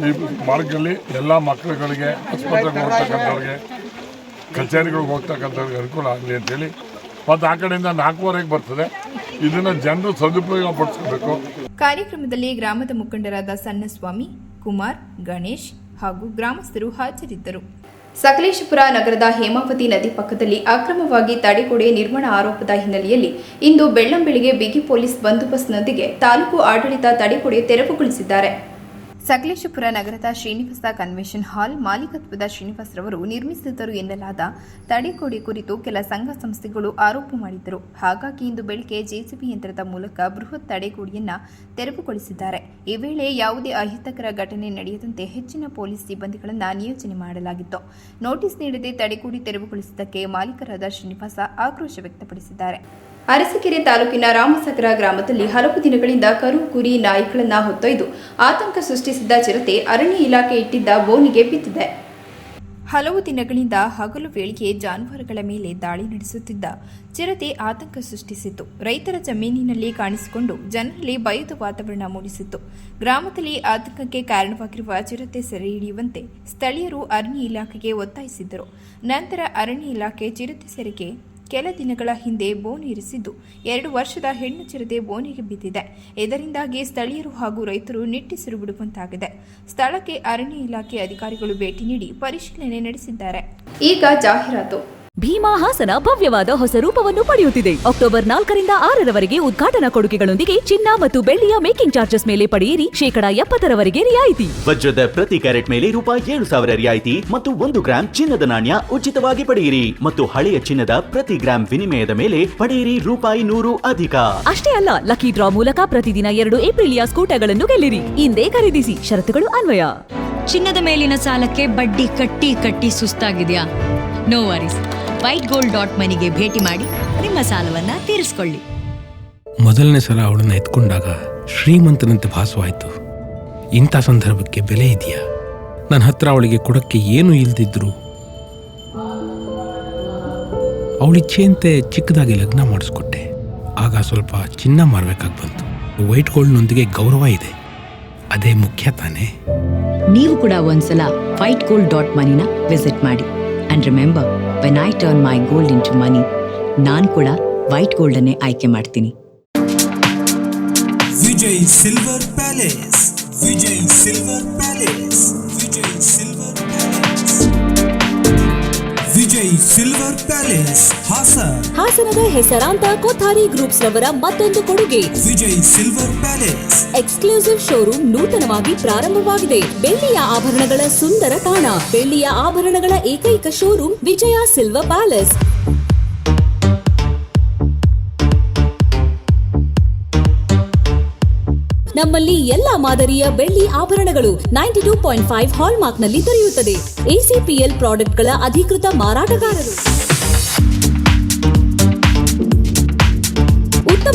ಈ ಮಾರ್ಗದಲ್ಲಿ ಎಲ್ಲ ಮಕ್ಕಳುಗಳಿಗೆ, ಆಸ್ಪತ್ರೆಗೆ ಹೋಗ್ತಕ್ಕಂಥವ್ರಿಗೆ ಕಚೇರಿಗಳಿಗೆ ಹೋಗ್ತಕ್ಕಂಥವ್ರಿಗೆ ಅನುಕೂಲ ಆಗಲಿ ಅಂತೇಳಿ. ಮತ್ತು ಆ ಕಡೆಯಿಂದ ನಾಲ್ಕೂವರೆಗೆ ಬರ್ತದೆ. ಇದನ್ನು ಜನರು ಸದುಪಯೋಗ ಪಡಿಸ್ಕೋಬೇಕು. ಕಾರ್ಯಕ್ರಮದಲ್ಲಿ ಗ್ರಾಮದ ಮುಖಂಡರಾದ ಸಣ್ಣಸ್ವಾಮಿ, ಕುಮಾರ್, ಗಣೇಶ್ ಹಾಗೂ ಗ್ರಾಮಸ್ಥರು ಹಾಜರಿದ್ದರು. ಸಕಲೇಶಪುರ ನಗರದ ಹೇಮಾವತಿ ನದಿ ಪಕ್ಕದಲ್ಲಿ ಅಕ್ರಮವಾಗಿ ತಡೆಗೋಡೆ ನಿರ್ಮಾಣ ಆರೋಪದ ಹಿನ್ನೆಲೆಯಲ್ಲಿ ಇಂದು ಬೆಳ್ಳಂಬೆಳಿಗ್ಗೆ ಬಿಗಿ ಪೊಲೀಸ್ ಬಂದೋಬಸ್ತ್ನೊಂದಿಗೆ ತಾಲೂಕು ಆಡಳಿತ ತಡೆಗೋಡೆ ತೆರವುಗೊಳಿಸಿದ್ದಾರೆ. ಸಕಲೇಶಪುರ ನಗರದ ಶ್ರೀನಿವಾಸ ಕನ್ವೆನ್ಷನ್ ಹಾಲ್ ಮಾಲೀಕತ್ವದ ಶ್ರೀನಿವಾಸರವರು ನಿರ್ಮಿಸಿದ್ದರು ಎನ್ನಲಾದ ತಡೆಗೋಡೆ ಕುರಿತು ಕೆಲ ಸಂಘ ಸಂಸ್ಥೆಗಳು ಆರೋಪ ಮಾಡಿದ್ದರು. ಹಾಗಾಗಿ ಇಂದು ಬೆಳಗ್ಗೆ ಜೆಸಿಬಿ ಯಂತ್ರದ ಮೂಲಕ ಬೃಹತ್ ತಡೆಗೋಡೆಯನ್ನು ತೆರವುಗೊಳಿಸಿದ್ದಾರೆ. ಈ ವೇಳೆ ಯಾವುದೇ ಅಹಿತಕರ ಘಟನೆ ನಡೆಯದಂತೆ ಹೆಚ್ಚಿನ ಪೊಲೀಸ್ ಸಿಬ್ಬಂದಿಗಳನ್ನು ನಿಯೋಜನೆ ಮಾಡಲಾಗಿತ್ತು. ನೋಟಿಸ್ ನೀಡದೆ ತಡೆಗೋಡೆ ತೆರವುಗೊಳಿಸಿದ್ದಕ್ಕೆ ಮಾಲೀಕರಾದ ಶ್ರೀನಿವಾಸ ಆಕ್ರೋಶ ವ್ಯಕ್ತಪಡಿಸಿದ್ದಾರೆ. ಅರಸಕೆರೆ ತಾಲೂಕಿನ ರಾಮಸಾಗರ ಗ್ರಾಮದಲ್ಲಿ ಹಲವು ದಿನಗಳಿಂದ ಕರು ಕುರಿ ನಾಯಿಗಳನ್ನ ಹೊತ್ತೊಯ್ದು ಆತಂಕ ಸೃಷ್ಟಿಸಿದ್ದ ಚಿರತೆ ಅರಣ್ಯ ಇಲಾಖೆ ಇಟ್ಟಿದ್ದ ಬೋನಿಗೆ ಬಿದ್ದಿದೆ. ಹಲವು ದಿನಗಳಿಂದ ಹಗಲು ವೇಳೆಗೆ ಜಾನುವಾರುಗಳ ಮೇಲೆ ದಾಳಿ ನಡೆಸುತ್ತಿದ್ದ ಚಿರತೆ ಆತಂಕ ಸೃಷ್ಟಿಸಿತ್ತು. ರೈತರ ಜಮೀನಿನಲ್ಲಿ ಕಾಣಿಸಿಕೊಂಡು ಜನರಲ್ಲಿ ಭಯದ ವಾತಾವರಣ ಮೂಡಿಸಿತ್ತು. ಗ್ರಾಮದಲ್ಲಿ ಆತಂಕಕ್ಕೆ ಕಾರಣವಾಗಿರುವ ಚಿರತೆ ಸೆರೆ ಹಿಡಿಯುವಂತೆ ಸ್ಥಳೀಯರು ಅರಣ್ಯ ಇಲಾಖೆಗೆ ಒತ್ತಾಯಿಸಿದ್ದರು. ನಂತರ ಅರಣ್ಯ ಇಲಾಖೆ ಚಿರತೆ ಸೆರೆಗೆ ಕೆಲ ದಿನಗಳ ಹಿಂದೆ ಬೋನ್ ಇರಿಸಿದ್ದು. ಎರಡು ವರ್ಷದ ಹೆಣ್ಣು ಚಿರತೆ ಬೋನಿಗೆ ಬಿದ್ದಿದೆ. ಇದರಿಂದಾಗಿ ಸ್ಥಳೀಯರು ಹಾಗೂ ರೈತರು ನಿಟ್ಟಿಸಿರು ಬಿಡುವಂತಾಗಿದೆ. ಸ್ಥಳಕ್ಕೆ ಅರಣ್ಯ ಇಲಾಖೆ ಅಧಿಕಾರಿಗಳು ಭೇಟಿ ನೀಡಿ ಪರಿಶೀಲನೆ ನಡೆಸಿದ್ದಾರೆ. ಈಗ ಜಾಹೀರಾತು. ಭೀಮಾ ಹಾಸನ ಭವ್ಯವಾದ ಹೊಸ ರೂಪವನ್ನು ಪಡೆಯುತ್ತಿದೆ. ಅಕ್ಟೋಬರ್ ನಾಲ್ಕರಿಂದ ಆರರವರೆಗೆ ಉದ್ಘಾಟನಾ ಕೊಡುಗೆಗಳೊಂದಿಗೆ ಚಿನ್ನ ಮತ್ತು ಬೆಳ್ಳಿಯ ಮೇಕಿಂಗ್ ಚಾರ್ಜಸ್ ಮೇಲೆ ಪಡೆಯಿರಿ. ಶೇಕಡಾ ಎಪ್ಪತ್ತರವರೆಗೆ ರಿಯಾಯಿತಿ. ವಜ್ರದ ಪ್ರತಿ ಕ್ಯಾರೆಟ್ ಮೇಲೆ ರೂಪಾಯಿ ಏಳು ಸಾವಿರ ರಿಯಾಯಿತಿ ಮತ್ತು ಒಂದು ಗ್ರಾಂ ಚಿನ್ನದ ನಾಣ್ಯ ಉಚಿತವಾಗಿ ಪಡೆಯಿರಿ ಮತ್ತು ಹಳೆಯ ಚಿನ್ನದ ಪ್ರತಿ ಗ್ರಾಂ ವಿನಿಮಯದ ಮೇಲೆ ಪಡೆಯಿರಿ ರೂಪಾಯಿ ನೂರು ಅಧಿಕ. ಅಷ್ಟೇ ಅಲ್ಲ ಲಕ್ಕಿ ಡ್ರಾ ಮೂಲಕ ಪ್ರತಿದಿನ ಎರಡು ಏಪ್ರಿಲಿಯ ಸ್ಕೂಟರ್ಗಳನ್ನು ಗೆಲ್ಲಿರಿ. ಇಂದೇ ಖರೀದಿಸಿ ಷರತ್ತುಗಳು ಅನ್ವಯ. ಚಿನ್ನದ ಮೇಲಿನ ಸಾಲಕ್ಕೆ ಬಡ್ಡಿ ಕಟ್ಟಿ ಕಟ್ಟಿ ಸುಸ್ತಾಗಿದೆಯಾ? No worries white gold dot ಮನಿಗೆ ಭೇಟಿ ಮಾಡಿ ನಿಮ್ಮ ಸಾಲವನ್ನ ತೀರಿಸಿಕೊಳ್ಳಿ. ಮೊದಲನೇ ಸಲ ಅವಳನ್ನು ಎತ್ಕೊಂಡಾಗ ಶ್ರೀಮಂತನಂತೆ ಭಾಸವಾಯಿತು. ಇಂಥ ಸಂದರ್ಭಕ್ಕೆ ಬೆಲೆ ಇದೆಯಾ? ನನ್ನ ಹತ್ರ ಅವಳಿಗೆ ಕೊಡಕ್ಕೆ ಏನೂ ಇಲ್ದಿದ್ರು. ಅವಳಿಚ್ಛೆಯಂತೆ ಚಿಕ್ಕದಾಗಿ ಲಗ್ನ ಮಾಡಿಸ್ಕೊಟ್ಟೆ. ಆಗ ಸ್ವಲ್ಪ ಚಿನ್ನ ಮಾರಬೇಕಾಗಿ ಬಂತು. ವೈಟ್ ಗೋಲ್ಡ್ನೊಂದಿಗೆ ಗೌರವ ಇದೆ. ಅದೇ ಮುಖ್ಯ ತಾನೇ? ನೀವು ಕೂಡ ಒಂದ್ಸಲ ವೈಟ್ ಗೋಲ್ಡ್ ಡಾಟ್ ಮನಿನ ವಿಸಿಟ್ ಮಾಡಿ. And remember when I turn my gold into money ನಾನು ಕೂಡ ವೈಟ್ ಗೋಲ್ಡ್ ಅನ್ನೇ ಆಯ್ಕೆ ಮಾಡ್ತೀನಿ. Vijay silver palace. Vijay silver palace. Vijay silver palace. Vijay silver palace. Hassan. ಹಾಸನದ ಹೆಸರಾಂತ ಕೊಥಾರಿ ಗ್ರೂಪ್ಸ್ ರವರ ಮತ್ತೊಂದು ಕೊಡುಗೆ. Vijay silver palace. Exclusive showroom ನೂತನವಾಗಿ ಪ್ರಾರಂಭವಾಗಿದೆ. ಬೆಳ್ಳಿಯ ಆಭರಣಗಳ ಸುಂದರ ತಾಣ ಬೆಳ್ಳಿಯ ಆಭರಣಗಳ ಏಕೈಕ ಶೋರೂಮ್ ವಿಜಯ ಸಿಲ್ವರ್ ಪ್ಯಾಲೇಸ್. ನಮ್ಮಲ್ಲಿ ಎಲ್ಲಾ ಮಾದರಿಯ ಬೆಳ್ಳಿ ಆಭರಣಗಳು ನೈಂಟಿ ಟೂ ಪಾಯಿಂಟ್ ಫೈವ್ ಹಾಲ್ಮಾರ್ಕ್ನಲ್ಲಿ ದೊರೆಯುತ್ತದೆ ಎಸಿಪಿಎಲ್ ಪ್ರಾಡಕ್ಟ್ಗಳ ಅಧಿಕೃತ ಮಾರಾಟಗಾರರು.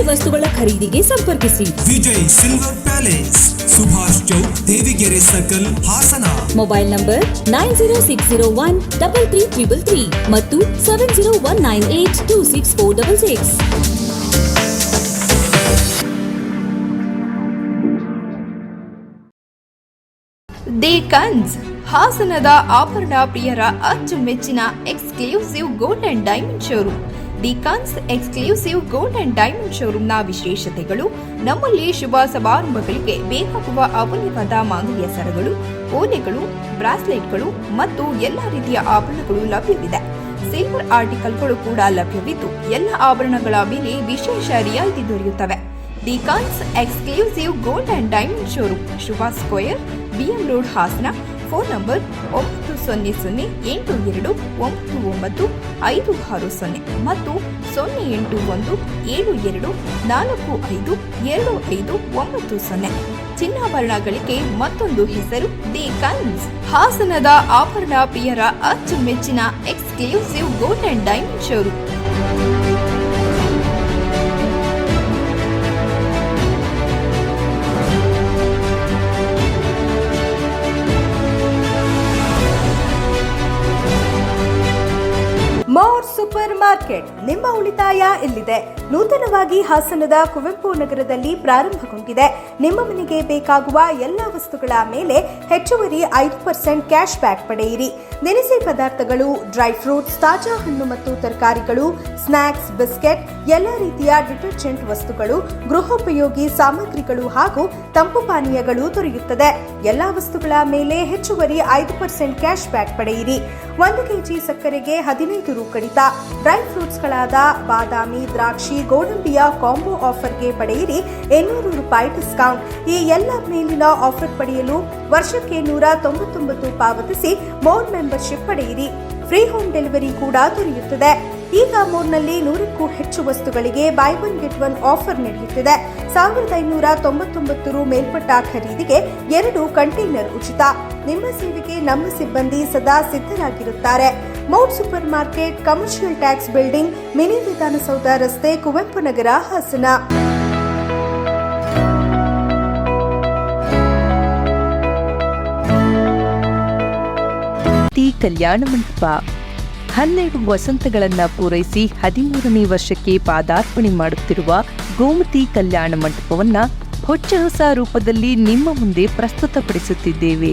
ಬೆಳ್ಳಿ ವಸ್ತುಗಳ ಖರೀದಿಗೆ ಸಂಪರ್ಕಿಸಿ. Vijay silver palace Subhash Chowk Devigere circle Hassan. Mobile number nine zero six zero one double three triple three ಮತ್ತು seven zero one nine eight two six four double six. The Kans ಹಾಸನದ ಆಭರಣ ಪ್ರಿಯರ ಅಚ್ಚುಮೆಚ್ಚಿನ exclusive gold and diamond showroom. The Kans exclusive gold and diamond ಶೋರೂಮ್ನ ವಿಶೇಷತೆಗಳು, ನಮ್ಮಲ್ಲಿ ಶುಭ ಸಮಾರಂಭಗಳಿಗೆ ಬೇಕಾಗುವ ಅಮೂಲ್ಯವಾದ ಮಾಂಗಲ್ಯ ಸರಗಳು, ಓಲೆಗಳು, ಬ್ರಾಸ್ಲೆಟ್ಗಳು ಮತ್ತು ಎಲ್ಲ ರೀತಿಯ ಆಭರಣಗಳು ಲಭ್ಯವಿದೆ. ಸಿಲ್ವರ್ ಆರ್ಟಿಕಲ್ಗಳು ಕೂಡ ಲಭ್ಯವಿದ್ದು, ಎಲ್ಲ ಆಭರಣಗಳ ಮೇಲೆ ವಿಶೇಷ ರಿಯಾಯಿತಿ ದೊರೆಯುತ್ತವೆ. The Kans exclusive gold and diamond showroom Shubha square BM road Hassan phone number ಒಂಬತ್ತು ಸೊನ್ನೆ ಸೊನ್ನೆ ಎಂಟು ಎರಡು ಒಂಬತ್ತು ಒಂಬತ್ತು ಐದು ಆರು ಸೊನ್ನೆ ಮತ್ತು ಸೊನ್ನೆ ಎಂಟು ಒಂದು ಏಳು ಎರಡು ನಾಲ್ಕು ಐದು ಎರಡು ಐದು ಒಂಬತ್ತು ಸೊನ್ನೆ. ಚಿನ್ನಾಭರಣಗಳಿಗೆ ಮತ್ತೊಂದು ಹೆಸರು ದಿ ಕನ್ಸ್. ಹಾಸನದ ಆಭರಣ ಪ್ರಿಯರ ಅಚ್ಚುಮೆಚ್ಚಿನ exclusive gold and diamond showroom. Market ನಿಮ್ಮ ಉಳಿತಾಯ ಇಲ್ಲಿದೆ. ನೂತನವಾಗಿ ಹಾಸನದ ಕುವೆಂಪು ನಗರದಲ್ಲಿ ಪ್ರಾರಂಭಗೊಂಡಿದೆ. ನಿಮ್ಮ ಮನೆಗೆ ಬೇಕಾಗುವ ಎಲ್ಲ ವಸ್ತುಗಳ ಮೇಲೆ ಹೆಚ್ಚುವರಿ ಐದು ಪರ್ಸೆಂಟ್ ಕ್ಯಾಶ್ ಬ್ಯಾಕ್ ಪಡೆಯಿರಿ. ದಿನಸಿ ಪದಾರ್ಥಗಳು ಡ್ರೈ ಫ್ರೂಟ್ಸ್ ತಾಜಾ ಹಣ್ಣು ಮತ್ತು ತರಕಾರಿಗಳು ಸ್ನಾಕ್ಸ್ ಬಿಸ್ಕೆಟ್ ಎಲ್ಲ ರೀತಿಯ ಡಿಟರ್ಜೆಂಟ್ ವಸ್ತುಗಳು, ಗೃಹೋಪಯೋಗಿ ಸಾಮಗ್ರಿಗಳು ಹಾಗೂ ತಂಪು ಪಾನೀಯಗಳು ದೊರೆಯುತ್ತದೆ. ಎಲ್ಲ ವಸ್ತುಗಳ ಮೇಲೆ ಹೆಚ್ಚುವರಿ ಐದು ಪರ್ಸೆಂಟ್ ಕ್ಯಾಶ್ ಬ್ಯಾಕ್ ಪಡೆಯಿರಿ. ಒಂದು ಕೆಜಿ ಸಕ್ಕರೆಗೆ ಹದಿನೈದು ರೂ ಕಡಿತ. ಡ್ರೈ ಫ್ರೂಟ್ಸ್ಗಳಾದ ಬಾದಾಮಿ, ದ್ರಾಕ್ಷಿ ಗೋಡಂಬಿಯ ಕಾಂಬೋ ಆಫರ್ಗೆ ಪಡೆಯಿರಿ ಇನ್ನೂರು ರೂಪಾಯಿ ಡಿಸ್ಕೌಂಟ್. ಈ ಎಲ್ಲ ಮೇಲಿನ ಆಫರ್ ಪಡೆಯಲು ವರ್ಷಕ್ಕೆ ನೂರ ತೊಂಬತ್ತೊಂಬತ್ತು ಪಾವತಿಸಿ ಮೋರ್ ಮೆಂಬರ್ಶಿಪ್ ಪಡೆಯಿರಿ. ಫ್ರೀ ಹೋಮ್ ಡೆಲಿವರಿ ಕೂಡ ದೊರೆಯುತ್ತದೆ. ಈಗ ಮೋರ್ನಲ್ಲಿ ನೂರಕ್ಕೂ ಹೆಚ್ಚು ವಸ್ತುಗಳಿಗೆ buy one get one offer ನಡೆಯುತ್ತಿದೆ. ಸಾವಿರದ ಐನೂರ ತೊಂಬತ್ತೊಂಬತ್ತು ರು ಮೇಲ್ಪಟ್ಟ ಖರೀದಿಗೆ ಎರಡು ಕಂಟೈನರ್ ಉಚಿತ. ನಿಮ್ಮ ಸೇವೆಗೆ ನಮ್ಮ ಸಿಬ್ಬಂದಿ ಸದಾ ಸಿದ್ಧರಾಗಿರುತ್ತಾರೆ. Mouth super market commercial tax building mini Vidhana Soudha ರಸ್ತೆ ಕುವೆಂಪು ನಗರ ಹಾಸನ. ಕಲ್ಯಾಣ ಮಂಟಪ. ಹನ್ನೆರಡು ವಸಂತಗಳನ್ನು ಪೂರೈಸಿ ಹದಿಮೂರನೇ ವರ್ಷಕ್ಕೆ ಪಾದಾರ್ಪಣೆ ಮಾಡುತ್ತಿರುವ ಗೋಮತಿ ಕಲ್ಯಾಣ ಮಂಟಪವನ್ನು ಹೊಚ್ಚ ಹೊಸ ರೂಪದಲ್ಲಿ ನಿಮ್ಮ ಮುಂದೆ ಪ್ರಸ್ತುತಪಡಿಸುತ್ತಿದ್ದೇವೆ.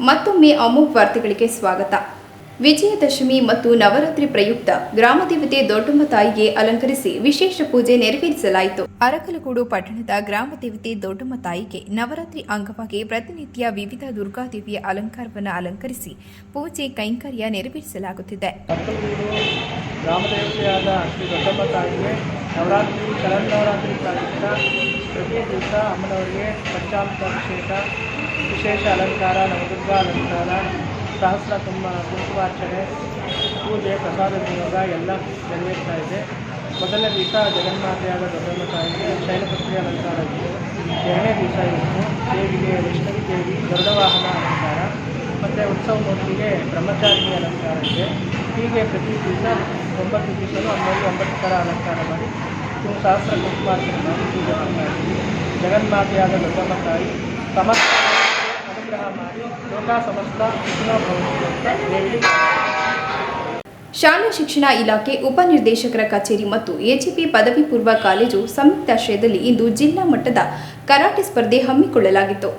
ಮತ್ತೊಮ್ಮೆ ಅಮೋಘ್ ವಾರ್ತೆಗಳಿಗೆ ಸ್ವಾಗತ. ವಿಜಯದಶಮಿ ಮತ್ತು ನವರಾತ್ರಿ ಪ್ರಯುಕ್ತ ಗ್ರಾಮದೇವತೆ ದೊಡ್ಡಮ್ಮ ತಾಯಿಗೆ ಅಲಂಕರಿಸಿ ವಿಶೇಷ ಪೂಜೆ ನೆರವೇರಿಸಲಾಯಿತು. ಅರಕಲಗೂಡು ಪಟ್ಟಣದ ಗ್ರಾಮದೇವತೆ ದೊಡ್ಡಮ್ಮ ತಾಯಿಗೆ ನವರಾತ್ರಿ ಅಂಗವಾಗಿ ಪ್ರತಿನಿತ್ಯ ವಿವಿಧ ದುರ್ಗಾದೇವಿಯ ಅಲಂಕಾರವನ್ನು ಅಲಂಕರಿಸಿ ಪೂಜೆ ಕೈಂಕರ್ಯ ನೆರವೇರಿಸಲಾಗುತ್ತಿದೆ. ನವರಾತ್ರಿ ಪ್ರತಿ ದಿವಸ ಅಮ್ಮನವರಿಗೆ ಪಂಚಾಮೃತಾಭಿಷೇಕ ವಿಶೇಷ ಅಲಂಕಾರ ನವದುರ್ಗಾ ಅಲಂಕಾರ, ಸಹಸ್ರ ತುಂಬ ಕುಂಕುಮಾರ್ಚನೆ, ಪೂಜೆ, ಪ್ರಸಾದ ವಿನಿಯೋಗ ಎಲ್ಲ ನೆರವೇರ್ತಾ ಇದೆ. ಮೊದಲನೇ ದಿವಸ ಜಗನ್ಮಾತೆಯಾದ ದೊಡ್ಡಮ್ಮ ತಾಯಿಗೆ ಶೈಲಪತ್ರಿ ಅಲಂಕಾರ ಇತ್ತು. ಎರಡನೇ ದಿವಸ ಇತ್ತು ದೇವಿಗೆ ವೈಷ್ಣವಿ ದೇವಿ ಗರುಡ ವಾಹನ ಅಲಂಕಾರ, ಮತ್ತು ಉತ್ಸವ ಮೂರ್ತಿಗೆ ಬ್ರಹ್ಮಚಾರಿಣಿ ಅಲಂಕಾರ ಇದೆ. ಹೀಗೆ ಪ್ರತಿ ದಿವಸ ಒಂಬತ್ತು ದಿವಸನೂ ಹನ್ನೊಂದು ಒಂಬತ್ತು ಥರ ಅಲಂಕಾರ ಮಾಡಿ ಸಹಸ್ರ ಕುಂಕುಮಾರ್ಚನೆ ಮಾಡಿ ಪೂಜೆ ಮಾಡ್ತಾ ಇದ್ದೀವಿ. ಜಗನ್ಮಾತೆಯಾದ ದೊಡ್ಡಮ್ಮ ತಾಯಿ ಸಮಸ್ತ ಶಾಲಾ ಶಿಕ್ಷಣ ಇಲಾಖೆ ಉಪನಿರ್ದೇಶಕರ ಕಚೇರಿ ಮತ್ತು ಎಜಿಪಿ ಪದವಿ ಪೂರ್ವ ಕಾಲೇಜು ಸಂಯುಕ್ತಾಶ್ರಯದಲ್ಲಿ ಇಂದು ಜಿಲ್ಲಾ ಮಟ್ಟದ ಕರಾಟೆ ಸ್ಪರ್ಧೆ ಹಮ್ಮಿಕೊಳ್ಳಲಾಗಿತ್ತು.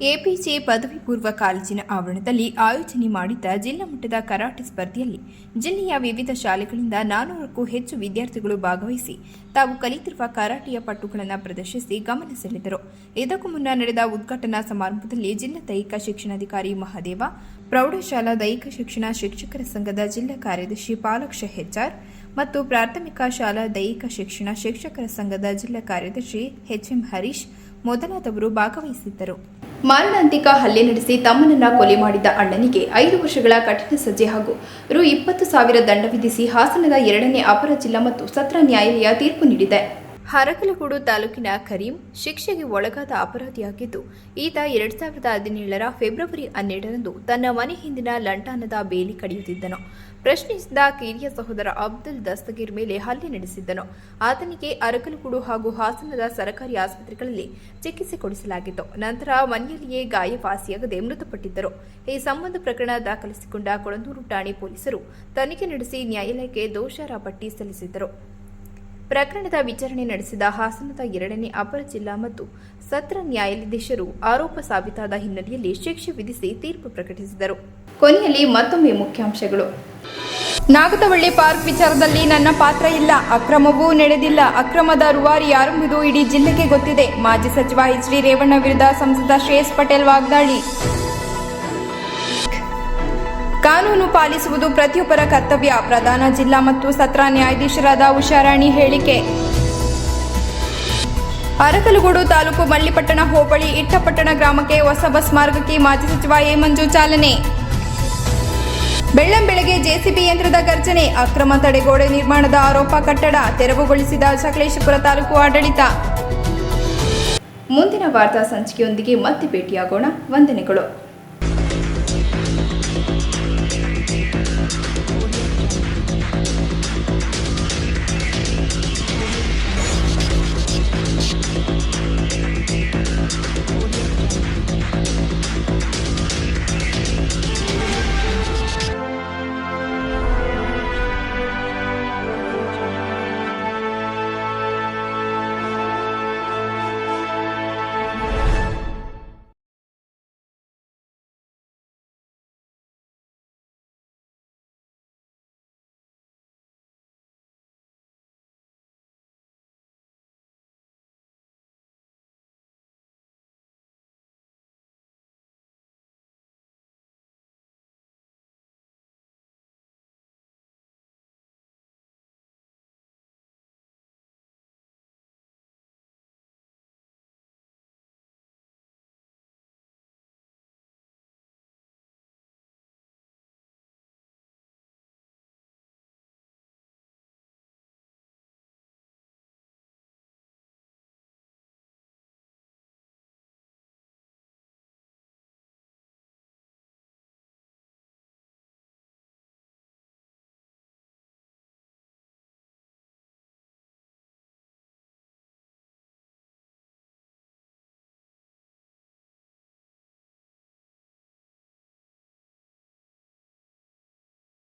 ಎಪಿಜೆ ಪದವಿ ಪೂರ್ವ ಕಾಲೇಜಿನ ಆವರಣದಲ್ಲಿ ಆಯೋಜನೆ ಮಾಡಿದ್ದ ಜಿಲ್ಲಾ ಮಟ್ಟದ ಕರಾಟೆ ಸ್ಪರ್ಧೆಯಲ್ಲಿ ಜಿಲ್ಲೆಯ ವಿವಿಧ ಶಾಲೆಗಳಿಂದ ನಾನೂರಕ್ಕೂ ಹೆಚ್ಚು ವಿದ್ಯಾರ್ಥಿಗಳು ಭಾಗವಹಿಸಿ ತಾವು ಕಲಿತಿರುವ ಕರಾಟೆಯ ಪಟ್ಟುಗಳನ್ನು ಪ್ರದರ್ಶಿಸಿ ಗಮನ ಸೆಳೆದರು. ಇದಕ್ಕೂ ಮುನ್ನ ನಡೆದ ಉದ್ಘಾಟನಾ ಸಮಾರಂಭದಲ್ಲಿ ಜಿಲ್ಲಾ ದೈಹಿಕ ಶಿಕ್ಷಣಾಧಿಕಾರಿ ಮಹಾದೇವ, ಪ್ರೌಢಶಾಲಾ ದೈಹಿಕ ಶಿಕ್ಷಣ ಶಿಕ್ಷಕರ ಸಂಘದ ಜಿಲ್ಲಾ ಕಾರ್ಯದರ್ಶಿ ಪಾಲಕ್ಷ ಹೆಚ್ಆರ್ ಮತ್ತು ಪ್ರಾಥಮಿಕ ಶಾಲಾ ದೈಹಿಕ ಶಿಕ್ಷಣ ಶಿಕ್ಷಕರ ಸಂಘದ ಜಿಲ್ಲಾ ಕಾರ್ಯದರ್ಶಿ ಎಚ್ಎಂ ಹರೀಶ್ ಮೊದಲಾದವರು ಭಾಗವಹಿಸಿದ್ದರು. ಮಾರಣಾಂತಿಕ ಹಲ್ಲೆ ನಡೆಸಿ ತಮ್ಮನನ್ನ ಕೊಲೆ ಮಾಡಿದ್ದ ಅಣ್ಣನಿಗೆ ಐದು ವರ್ಷಗಳ ಕಠಿಣ ಸಜ್ಜೆ ಹಾಗೂ ರು ಇಪ್ಪತ್ತು ಸಾವಿರ ದಂಡ ವಿಧಿಸಿ ಹಾಸನದ ಎರಡನೇ ಅಪರ ಜಿಲ್ಲಾ ಮತ್ತು ಸತ್ರ ನ್ಯಾಯಾಲಯ ತೀರ್ಪು ನೀಡಿದೆ. ಹರಕಲಗೂಡು ತಾಲೂಕಿನ ಕರೀಂ ಶಿಕ್ಷೆಗೆ ಒಳಗಾದ ಅಪರಾಧಿಯಾಗಿದ್ದು, ಈತ ಎರಡ್ ಸಾವಿರದ ಹದಿನೇಳರ ಫೆಬ್ರವರಿ ಹನ್ನೆರಡರಂದು ತನ್ನ ಮನೆ ಹಿಂದಿನ ಲಂಟಾನದ ಬೇಲಿ ಕಡಿಯುತ್ತಿದ್ದನು. ಪ್ರಶ್ನಿಸಿದ ಕಿರಿಯ ಸಹೋದರ ಅಬ್ದುಲ್ ದಸ್ತಗೀರ್ ಮೇಲೆ ಹಲ್ಲೆ ನಡೆಸಿದ್ದನು. ಆತನಿಗೆ ಅರಕಲಗೂಡು ಹಾಗೂ ಹಾಸನದ ಸರ್ಕಾರಿ ಆಸ್ಪತ್ರೆಗಳಲ್ಲಿ ಚಿಕಿತ್ಸೆ ಕೊಡಿಸಲಾಗಿತ್ತು. ನಂತರ ಮನೆಯಲ್ಲಿಯೇ ಗಾಯ ವಾಸಿಯಾಗದೆ ಮೃತಪಟ್ಟಿದ್ದರು. ಈ ಸಂಬಂಧ ಪ್ರಕರಣ ದಾಖಲಿಸಿಕೊಂಡ ಕೊಳಂದೂರು ಠಾಣೆ ಪೊಲೀಸರು ತನಿಖೆ ನಡೆಸಿ ನ್ಯಾಯಾಲಯಕ್ಕೆ ದೋಷಾರ ಪಟ್ಟಿ ಸಲ್ಲಿಸಿದ್ದರು. ಪ್ರಕರಣದ ವಿಚಾರಣೆ ನಡೆಸಿದ ಹಾಸನದ ಎರಡನೇ ಅಪರ ಜಿಲ್ಲಾ ಮತ್ತು ಸತ್ರ ನ್ಯಾಯಾಧೀಶರು ಆರೋಪ ಸಾಬೀತಾದ ಹಿನ್ನೆಲೆಯಲ್ಲಿ ಶಿಕ್ಷೆ ವಿಧಿಸಿ ತೀರ್ಪು ಪ್ರಕಟಿಸಿದರು. ಕೊನೆಯಲ್ಲಿ ಮತ್ತೊಮ್ಮೆ ಮುಖ್ಯಾಂಶಗಳು. ನಾಗತವಳ್ಳಿ ಪಾರ್ಕ್ ವಿಚಾರದಲ್ಲಿ ನನ್ನ ಪಾತ್ರ ಇಲ್ಲ. ಅಕ್ರಮವೂ ನಡೆದಿಲ್ಲ. ಅಕ್ರಮದ ರೂವಾರಿ ಯಾರೆಂಬುದು ಇಡೀ ಜಿಲ್ಲೆಗೆ ಗೊತ್ತಿದೆ. ಮಾಜಿ ಸಚಿವ ಎಚ್ ಡಿ ರೇವಣ್ಣ ವಿರುದ್ಧ ಸಂಸದ ಶ್ರೇಯಸ್ ಪಟೇಲ್ ವಾಗ್ದಾಳಿ. ಕಾನೂನು ಪಾಲಿಸುವುದು ಪ್ರತಿಯೊಬ್ಬರ ಕರ್ತವ್ಯ. ಪ್ರಧಾನ ಜಿಲ್ಲಾ ಮತ್ತು ಸತ್ರ ನ್ಯಾಯಾಧೀಶರಾದ ಉಷಾರಾಣಿ ಹೇಳಿಕೆ. ಅರಕಲಗೂಡು ತಾಲೂಕು ಮಳ್ಳಿಪಟ್ಟಣ ಹೋಬಳಿ ಇಟ್ಟಪಟ್ಟಣ ಗ್ರಾಮಕ್ಕೆ ಹೊಸ ಬಸ್ ಮಾರ್ಗಕ್ಕೆ ಮಾಜಿ ಸಚಿವ ಎ ಮಂಜು ಚಾಲನೆ ಬೆಳ್ಳಂಬೆಳಗ್ಗೆ ಜೆಸಿಬಿ ಯಂತ್ರದ ಗರ್ಜನೆ, ಅಕ್ರಮ ತಡೆಗೋಡೆ ನಿರ್ಮಾಣದ ಆರೋಪ ಕಟ್ಟಡ, ತೆರವುಗೊಳಿಸಿದ ಸಕಲೇಶಪುರ ತಾಲೂಕು ಆಡಳಿತ. ಮುಂದಿನ ವಾರ್ತಾ ಸಂಚಿಕೆಯೊಂದಿಗೆ ಮತ್ತೆ ಭೇಟಿಯಾಗೋಣ. ವಂದನೆಗಳು.